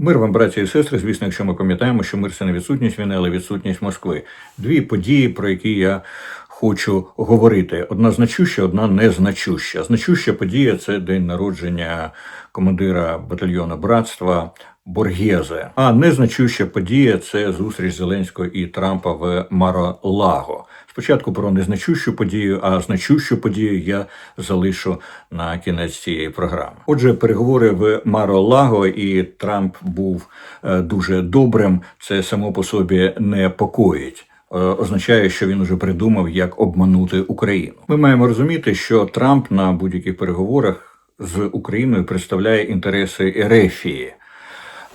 Мир вам, браті і сестри, звісно, якщо ми пам'ятаємо, що мир це не відсутність війни, але відсутність Москви. Дві події, про які я хочу говорити: одна значуща, одна незначуща. Значуща подія це день народження командира батальйону братства Боргезе. А незначуща подія це зустріч Зеленського і Трампа в Маро-Лаго. Спочатку про незначущу подію, а значущу подію я залишу на кінець цієї програми. Отже, переговори в Маро-Лаго і Трамп був е, дуже добрим. Це само по собі непокоїть. Е, Означає, що він уже придумав, як обманути Україну. Ми маємо розуміти, що Трамп на будь-яких переговорах з Україною представляє інтереси Ерефії.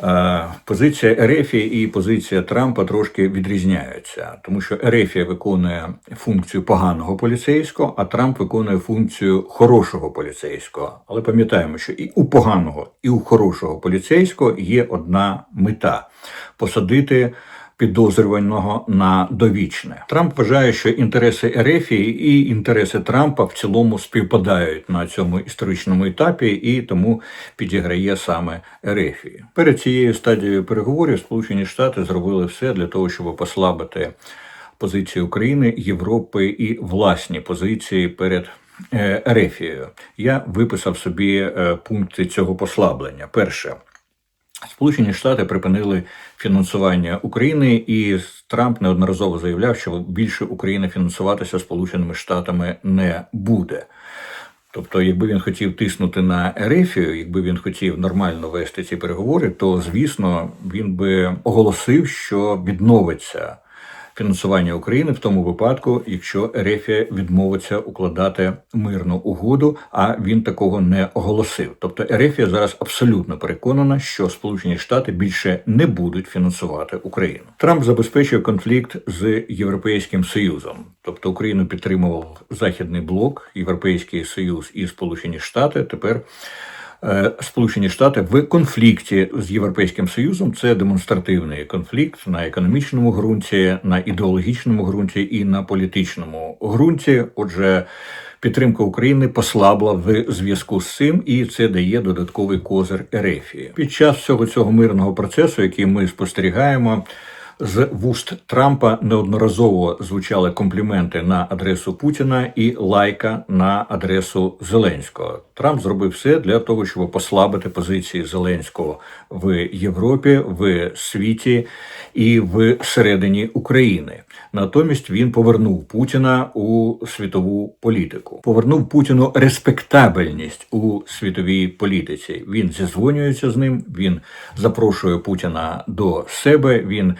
Е, Позиція Ерефії і позиція Трампа трошки відрізняються, тому що Ерефія виконує функцію поганого поліцейського, а Трамп виконує функцію хорошого поліцейського. Але пам'ятаємо, що і у поганого, і у хорошого поліцейського є одна мета посадити підозрюваного на довічне. Трамп вважає, що інтереси Ерефії і інтереси Трампа в цілому співпадають на цьому історичному етапі, і тому підіграє саме Ерефії. Перед цією стадією переговорів Сполучені Штати зробили все для того, щоб послабити позиції України, Європи і власні позиції перед. е, Ерефією. Я виписав собі е, пункти цього послаблення. Перше, Сполучені Штати припинили фінансування України, і Трамп неодноразово заявляв, що більше України фінансуватися Сполученими Штатами не буде. Тобто, якби він хотів тиснути на Ерефію, якби він хотів нормально вести ці переговори, то звісно він би оголосив, що відновиться фінансування України в тому випадку, якщо Ерефія відмовиться укладати мирну угоду, а він такого не оголосив. Тобто Ерефія зараз абсолютно переконана, що Сполучені Штати більше не будуть фінансувати Україну. Трамп забезпечує конфлікт з Європейським Союзом, тобто Україну підтримував Західний блок, Європейський Союз і Сполучені Штати. Тепер Сполучені Штати в конфлікті з Європейським Союзом це демонстративний конфлікт на економічному ґрунті, на ідеологічному ґрунті і на політичному ґрунті. Отже, підтримка України послабла в зв'язку з цим, і це дає додатковий козир Ерефії. Під час всього цього мирного процесу, який ми спостерігаємо. З вуст Трампа неодноразово звучали компліменти на адресу Путіна і лайка на адресу Зеленського. Трамп зробив все для того, щоб послабити позиції Зеленського в Європі, в світі і в середині України. Натомість він повернув Путіна у світову політику, повернув Путіну респектабельність у світовій політиці. Він зізвонюється з ним, він запрошує Путіна до себе. Він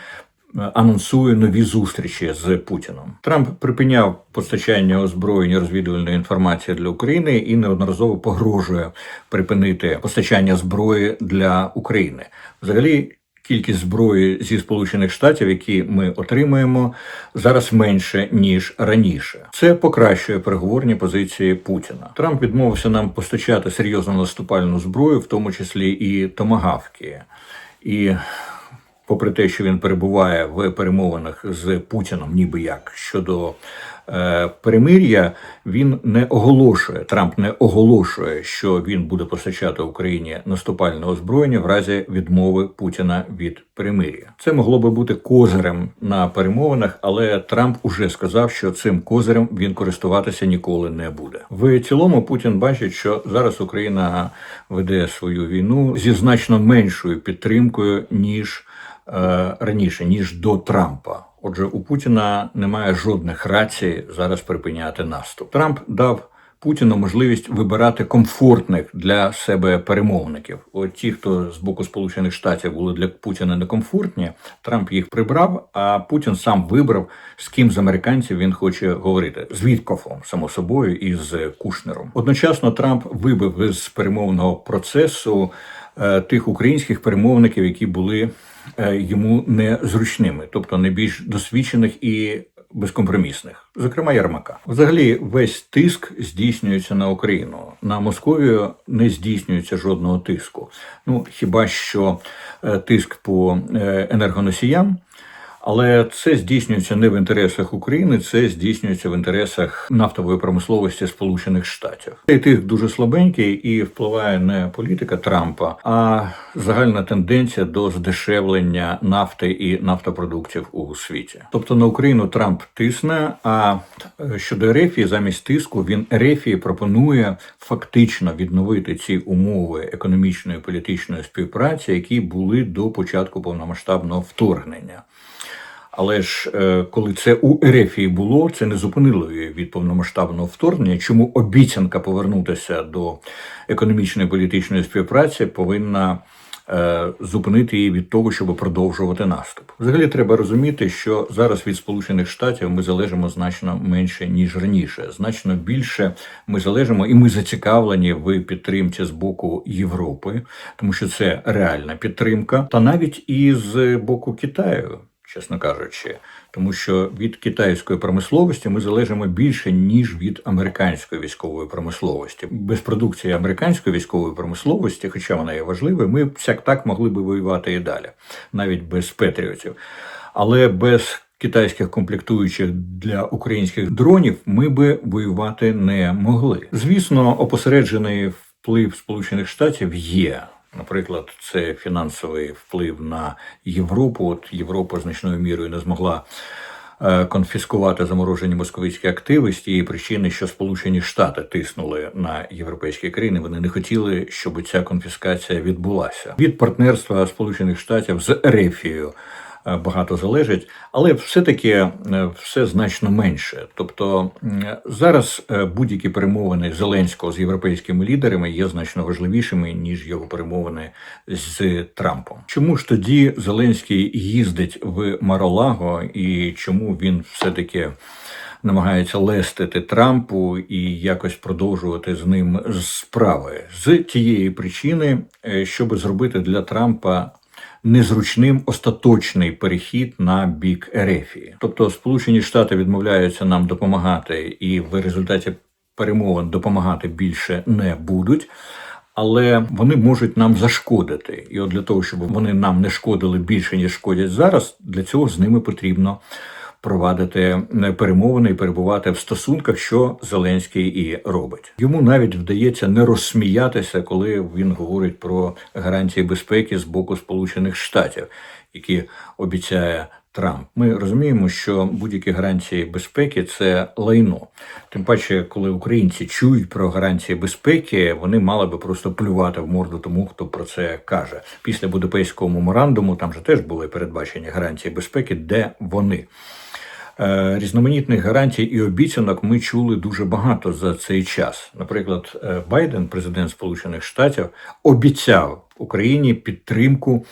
анонсує нові зустрічі з Путіном. Трамп припиняв постачання озброєння розвідувальної інформації для України і неодноразово погрожує припинити постачання зброї для України. Взагалі. Кількість зброї зі Сполучених Штатів, які ми отримуємо, зараз менше ніж раніше. Це покращує переговорні позиції Путіна. Трамп відмовився нам постачати серйозну наступальну зброю, в тому числі і томагавки. І попри те, що він перебуває в перемовинах з Путіном, ніби як щодо е, перемир'я, він не оголошує. Трамп не оголошує, що він буде постачати Україні наступальне озброєння в разі відмови Путіна від перемир'я. Це могло би бути козирем на перемовинах, але Трамп уже сказав, що цим козирем він користуватися ніколи не буде. В цілому Путін бачить, що зараз Україна веде свою війну зі значно меншою підтримкою ніж раніше, ніж до Трампа. Отже, у Путіна немає жодних рацій зараз припиняти наступ. Трамп дав Путіну можливість вибирати комфортних для себе перемовників. От ті, хто з боку Сполучених Штатів були для Путіна некомфортні, Трамп їх прибрав, а Путін сам вибрав, з ким з американців він хоче говорити з Віткофом, само собою, і з Кушнером. Одночасно Трамп вибив з перемовного процесу е, тих українських перемовників, які були е, йому незручними, тобто найбільш досвідчених і безкомпромісних, зокрема Ярмака. Взагалі, весь тиск здійснюється на Україну. На Московію не здійснюється жодного тиску. Ну хіба що е, тиск по е, енергоносіям. Але це здійснюється не в інтересах України, це здійснюється в інтересах нафтової промисловості Сполучених Штатів. Цей тих дуже слабенький і впливає не політика Трампа, а загальна тенденція до здешевлення нафти і нафтопродуктів у світі. Тобто на Україну Трамп тисне. А щодо Ерефії, замість тиску він Ерефії пропонує фактично відновити ці умови економічної і політичної співпраці, які були до початку повномасштабного вторгнення. Але ж е, коли це у Ерефії було, це не зупинило її від повномасштабного вторгнення. Чому обіцянка повернутися до економічної політичної співпраці повинна е, зупинити її від того, щоб продовжувати наступ? Взагалі треба розуміти, що зараз від Сполучених Штатів ми залежимо значно менше ніж раніше. Значно більше ми залежимо і ми зацікавлені в підтримці з боку Європи, тому що це реальна підтримка, та навіть і з боку Китаю чесно кажучи, тому що від китайської промисловості ми залежимо більше ніж від американської військової промисловості. Без продукції американської військової промисловості, хоча вона є важливою, ми всяк так могли би воювати і далі, навіть без петріотів. Але без Китайських комплектуючих для українських дронів ми би воювати не могли. Звісно, опосереджений вплив Сполучених Штатів є. Наприклад, це фінансовий вплив на Європу. От Європа значною мірою не змогла е, конфіскувати заморожені московські активи з тієї причини, що Сполучені Штати тиснули на європейські країни. Вони не хотіли, щоб ця конфіскація відбулася від партнерства Сполучених Штатів з Ерефією багато залежить, але все-таки е, все значно менше. Тобто зараз е, будь-які перемовини Зеленського з європейськими лідерами є значно важливішими ніж його перемовини з Трампом. Чому ж тоді Зеленський їздить в Маролаго і чому він все таки? Намагається лестити Трампу і якось продовжувати з ним справи з тієї причини, щоб зробити для Трампа незручним остаточний перехід на бік Ерефії. Тобто Сполучені Штати відмовляються нам допомагати, і в результаті перемовин допомагати більше не будуть. Але вони можуть нам зашкодити, і от для того, щоб вони нам не шкодили більше ніж шкодять зараз, для цього з ними потрібно провадити е, перемовини і перебувати в стосунках, що Зеленський і робить. Йому навіть вдається не розсміятися, коли він говорить про гарантії безпеки з боку Сполучених Штатів, які обіцяє. Трамп, ми розуміємо, що будь-які гарантії безпеки це лайно. Тим паче, коли українці чують про гарантії безпеки, вони мали би просто плювати в морду тому, хто про це каже. Після Будапештського меморандуму там же теж були передбачені гарантії безпеки, де вони. Е, різноманітних гарантій і обіцянок ми чули дуже багато за цей час. Наприклад, е, Байден, президент Сполучених Штатів, обіцяв Україні підтримку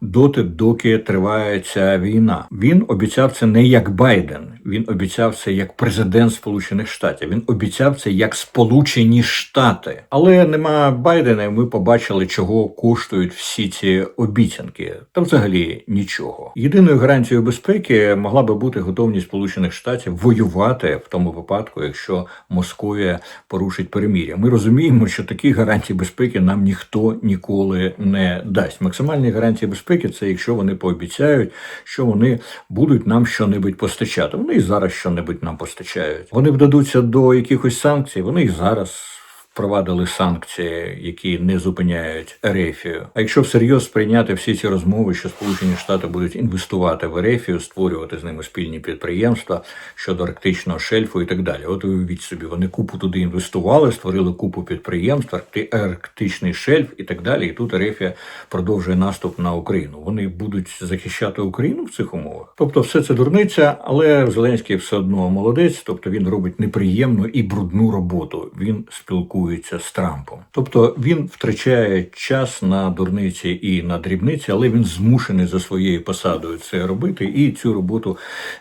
доти, доки триває ця війна. Він обіцяв це не як Байден, він обіцяв це як президент Сполучених Штатів. Він обіцяв це як Сполучені Штати. Але нема Байдена. і Ми побачили, чого коштують всі ці обіцянки, та взагалі нічого. Єдиною гарантією безпеки могла би бути готовність Сполучених Штатів воювати в тому випадку, якщо Московія порушить переміря. Ми розуміємо, що такі гарантії безпеки нам ніхто ніколи не дасть. Максимальні гарантії безпеки це якщо вони пообіцяють, що вони будуть нам щонебудь постачати. Вони і зараз щонебудь нам постачають. Вони вдадуться до якихось санкцій, вони і зараз впровадили санкції, які не зупиняють Ерефію. А якщо всерйоз сприйняти всі ці розмови, що Сполучені Штати будуть інвестувати в Ерефію, створювати з ними спільні підприємства щодо арктичного шельфу і так далі. От уявіть собі, вони купу туди інвестували, створили купу підприємств, арктичний шельф і так далі. І тут Ерефія продовжує наступ на Україну. Вони будуть захищати Україну в цих умовах. Тобто, все це дурниця, але Зеленський все одно молодець, тобто він робить неприємну і брудну роботу. Він спілкує спілкується з Трампом. Тобто він втрачає час на дурниці і на дрібниці, але він змушений за своєю посадою це робити, і цю роботу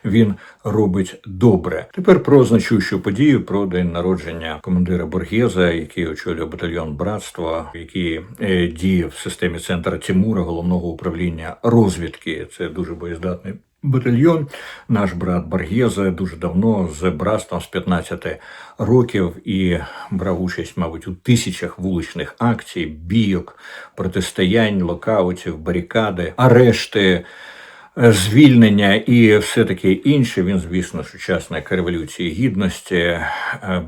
він робить добре. Тепер про значущу подію про день народження командира Боргєза, який очолює батальйон братства, який е, діє в системі центра Тимура, головного управління розвідки. Це дуже боєздатний батальйон. Наш брат Баргєзе дуже давно з братством з 15 років і брав участь, мабуть, у тисячах вуличних акцій, бійок, протистоянь, локаутів, барикади, арешти. Е, звільнення і все таке інше. Він, звісно ж, учасник революції гідності, е,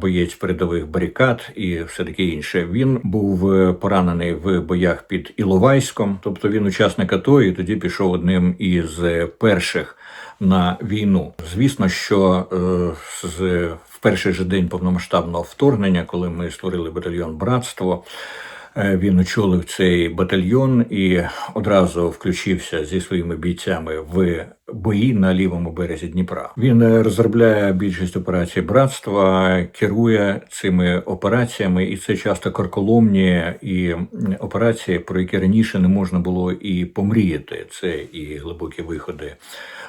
боєць передових барикад і все таке інше. Він був е, поранений в боях під Іловайськом, тобто він учасник АТО, і тоді пішов одним із перших на війну. Звісно, що е, з в перший же день повномасштабного вторгнення, коли ми створили батальйон Братство. Е, Він очолив цей батальйон і одразу включився зі своїми бійцями в бої на лівому березі Дніпра. Він е, розробляє більшість операцій братства, керує цими операціями, і це часто карколомні і операції, про які раніше не можна було і помріяти. Це і глибокі виходи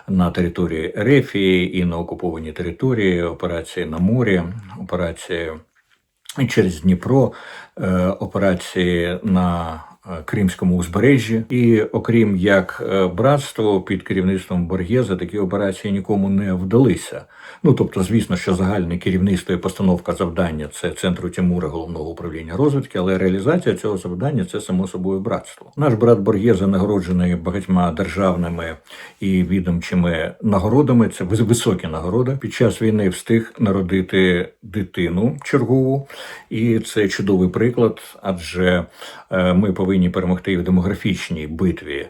на території Ерефії, і на окуповані території, операції на морі, операції через Дніпро, е, операції на Кримському узбережжі, і окрім як е, братство під керівництвом Боргєза, такі операції нікому не вдалися. Ну тобто, звісно, що загальне керівництво і постановка завдання це центру Тимура головного управління розвідки, але реалізація цього завдання це само собою братство. Наш брат Боргєза нагороджений багатьма державними і відомчими нагородами. Це високі нагороди. Під час війни встиг народити дитину чергову, і це чудовий приклад, адже е, ми повинні перемогти і в демографічній битві.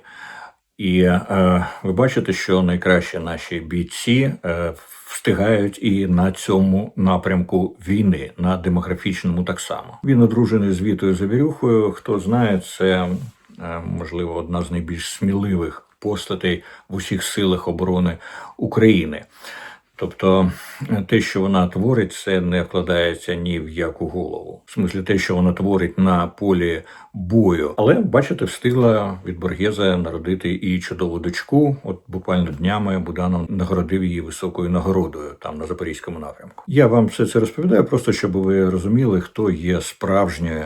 І е, ви бачите, що найкраще наші бійці е, встигають і на цьому напрямку війни, на демографічному так само. Він одружений з Вітою Завірюхою. Хто знає, це е, можливо одна з найбільш сміливих постатей в усіх силах оборони України. Тобто те, що вона творить, це не вкладається ні в яку голову. В смислі, те, що вона творить на полі бою. Але бачите, встигла від Боргеза народити і чудову дочку. От буквально днями Буданов нагородив її високою нагородою там на запорізькому напрямку. Я вам все це розповідаю, просто щоб ви розуміли, хто є справжньою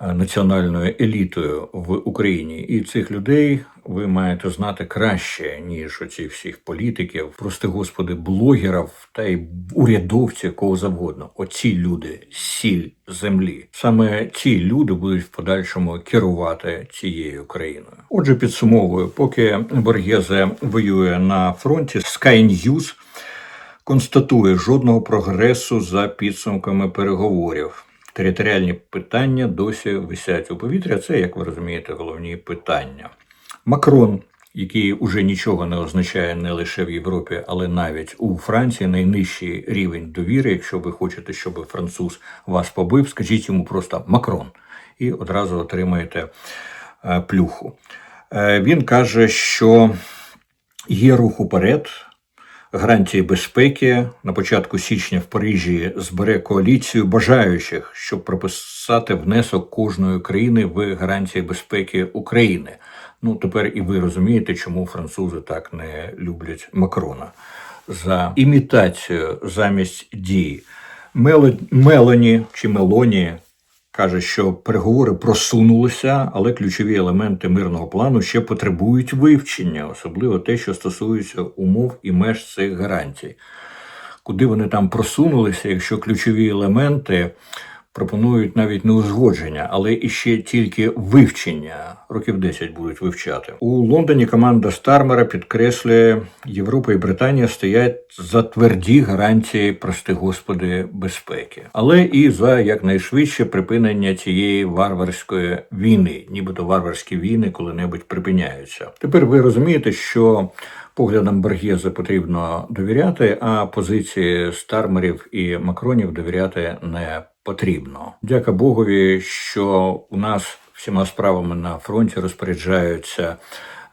е, національною елітою в Україні, і цих людей ви маєте знати краще, ніж оці всіх політиків, прости господи, блогерів та й урядовців, кого завгодно. Оці люди сіль землі. Саме ці люди будуть в подальшому керувати цією країною. Отже, підсумовую, поки Боргезе воює на фронті, Sky News констатує жодного прогресу за підсумками переговорів. Територіальні питання досі висять у повітря. Це, як ви розумієте, головні питання. Макрон, який уже нічого не означає не лише в Європі, але навіть у Франції найнижчий рівень довіри. Якщо ви хочете, щоб француз вас побив, скажіть йому просто Макрон і одразу отримаєте е, плюху. Е, Він каже, що є рух уперед. Гарантії безпеки на початку січня в Парижі збере коаліцію бажаючих, щоб прописати внесок кожної країни в гарантії безпеки України. Ну тепер і ви розумієте, чому французи так не люблять Макрона за імітацію замість дії. Мелоні чи Мелоні каже, що переговори просунулися, але ключові елементи мирного плану ще потребують вивчення, особливо те, що стосується умов і меж цих гарантій. Куди вони там просунулися, якщо ключові елементи пропонують навіть не узгодження, але іще тільки вивчення. Років 10 будуть вивчати. У Лондоні команда Стармера підкреслює, Європа і Британія стоять за тверді гарантії, прости господи, безпеки, але і за якнайшвидше припинення цієї варварської війни, нібито варварські війни коли-небудь припиняються. Тепер ви розумієте, що поглядам Бергєза потрібно довіряти, а позиції Стармерів і Макронів довіряти не потрібно. Дяка Богові, що у нас всіма справами на фронті розпоряджаються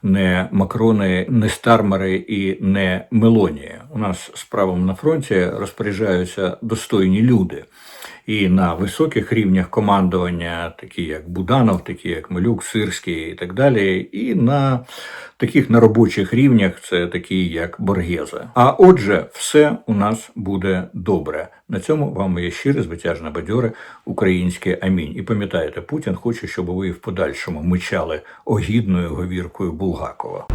не Макрони, не Стармери і не Мелонії. У нас справами на фронті розпоряджаються достойні люди. І на високих рівнях командування, такі як Буданов, такі як Малюк, Сирський і так далі, і на таких на робочих рівнях, це такі як Боргеза. А отже, все у нас буде добре. На цьому вам моє щире, звитяжне бадьоре українське амінь. І пам'ятайте, Путін хоче, щоб ви в подальшому мичали огідною говіркою Булгакова.